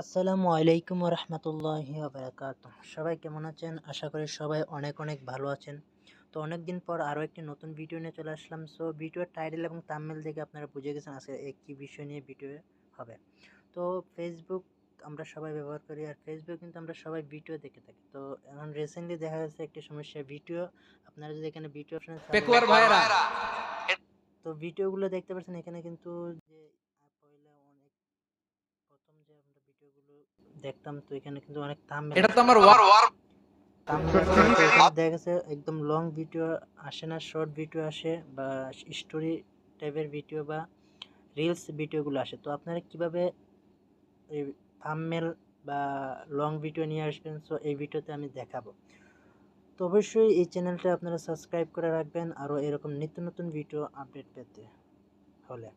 আসসালামু আলাইকুম রহমতুল্লাহি বারাকাত সবাই কেমন আছেন? আশা করি সবাই অনেক অনেক ভালো আছেন। তো অনেক দিন পর আরও একটি নতুন ভিডিও নিয়ে চলে আসলাম। সো ভিডিওর টাইটেল এবং তামিল দেখে আপনারা বুঝে গেছেন আজকে একই বিষয় নিয়ে ভিডিও হবে। তো ফেসবুক আমরা সবাই ব্যবহার করি আর ফেসবুক কিন্তু আমরা সবাই ভিডিও দেখে থাকি। তো এখন রিসেন্টলি দেখা যাচ্ছে একটি সমস্যা ভিডিও আপনারা যদি এখানে ভিডিও অপশন তো ভিডিওগুলো দেখতে পাচ্ছেন এখানে কিন্তু যে যে আমরা ভিডিওগুলো দেখতাম তো এখানে কিন্তু অনেক থাম্বনেল এটা তো আমার ওয়ার দেখা গেছে একদম লং ভিডিও আসে না শর্ট ভিডিও আসে বা স্টোরি টাইপের ভিডিও বা রিলস ভিডিওগুলো আসে। তো আপনারা কীভাবে এই থাম্বনেল বা লং ভিডিও নিয়ে আসবেন? সো এই ভিডিওতে আমি দেখাবো। তো অবশ্যই এই চ্যানেলটা আপনারা সাবস্ক্রাইব করে রাখবেন আরও এরকম নিত্য নতুন ভিডিও আপডেট পেতে হলে।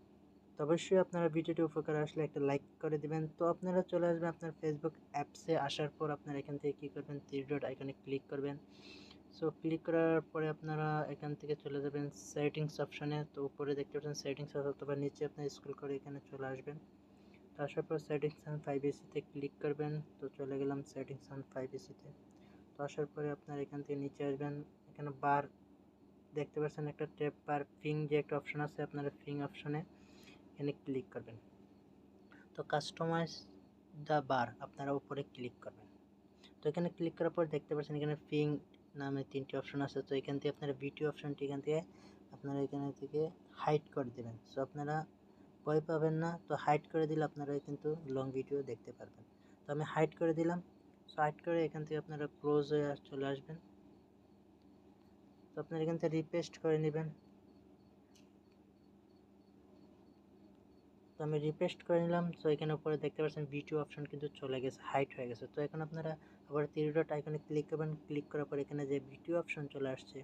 তো অবশ্যই আপনারা ভিডিওটি উপকার আসলে একটা লাইক করে দিবেন। তো আপনারা চলে আসবেন আপনার ফেসবুক অ্যাপসে আসার পর আপনারা এখান থেকে কী করবেন? থ্রি ডট আইকনে ক্লিক করবেন। সো ক্লিক করার পরে আপনারা এখান থেকে চলে যাবেন সেটিংস অপশানে তো উপরে দেখতে পাচ্ছেন সেটিংস অথবা নিচে আপনার স্ক্রল করে এখানে চলে আসবেন। তো আসার পর সেটিংস অ্যান্ড ফাইভ এসিতে ক্লিক করবেন। তো চলে গেলাম সেটিংস অ্যান্ড ফাইভ এসিতে তো। আসার পরে আপনার এখান থেকে নিচে আসবেন। এখানে বার দেখতে পাচ্ছেন একটা ট্যাপ বার ফিং যে একটা অপশন আছে আপনারা ফিং অপশনে এখানে ক্লিক করবেন। তো কাস্টমাইজ দ্য বার আপনারা উপরে ক্লিক করবেন। তো এখানে ক্লিক করার পর দেখতে পাচ্ছেন এখানে ফিং নামে তিনটি অপশন আছে। তো এখান থেকে আপনারা ভিডিও অপশনটি এখান থেকে আপনারা এখানে থেকে হাইড করে দেবেন। সো আপনারা ভয় পাবেন না। তো হাইড করে দিলে আপনারা কিন্তু লং ভিডিও দেখতে পারবেন। তো আমি হাইড করে দিলাম। সো হাইড করে এখান থেকে আপনারা ক্লোজ হয়ে চলে আসবেন। তো আপনারা এখান থেকে রিপেস্ট করে নেবেন। তো আমি রিপেস্ট করে নিলাম। তো এখানে উপরে দেখতে পাচ্ছেন ভিডিও অপশন কিন্তু চলে গেছে হাইট হয়ে গেছে। তো এখন আপনারা আবার থ্রি ডট আইকনে ক্লিক করবেন। ক্লিক করার পর এখানে যে ভিডিও অপশন চলে আসছে,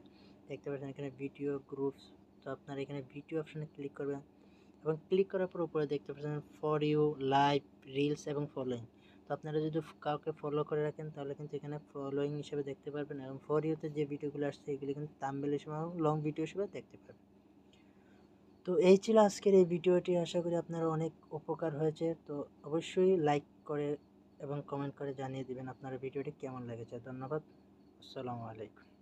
দেখতে পাচ্ছেন এখানে ভিডিও গ্রুপস তো আপনারা এখানে ভিডিও অপশনে ক্লিক করবেন এবং ক্লিক করার পর উপরে দেখতে পাচ্ছেন ফর ইউ লাইভ রিলস এবং ফলোয়িং তো আপনারা যদি কাউকে ফলো করে রাখেন, তাহলে কিন্তু এখানে ফলোয়িং হিসেবে দেখতে পারবেন এবং ফর ইউতে যে ভিডিওগুলো আসছে, এগুলো কিন্তু তাম্বেল হিসেবে এবং লং ভিডিও হিসেবে দেখতে পারবেন। তো এই ছিল আজকের এই ভিডিওটি। আশা করি আপনার অনেক উপকার হয়েছে। তো অবশ্যই লাইক করে এবং কমেন্ট করে জানিয়ে দিবেন আপনার ভিডিওটি কেমন লেগেছে। ধন্যবাদ। আসসালামু আলাইকুম।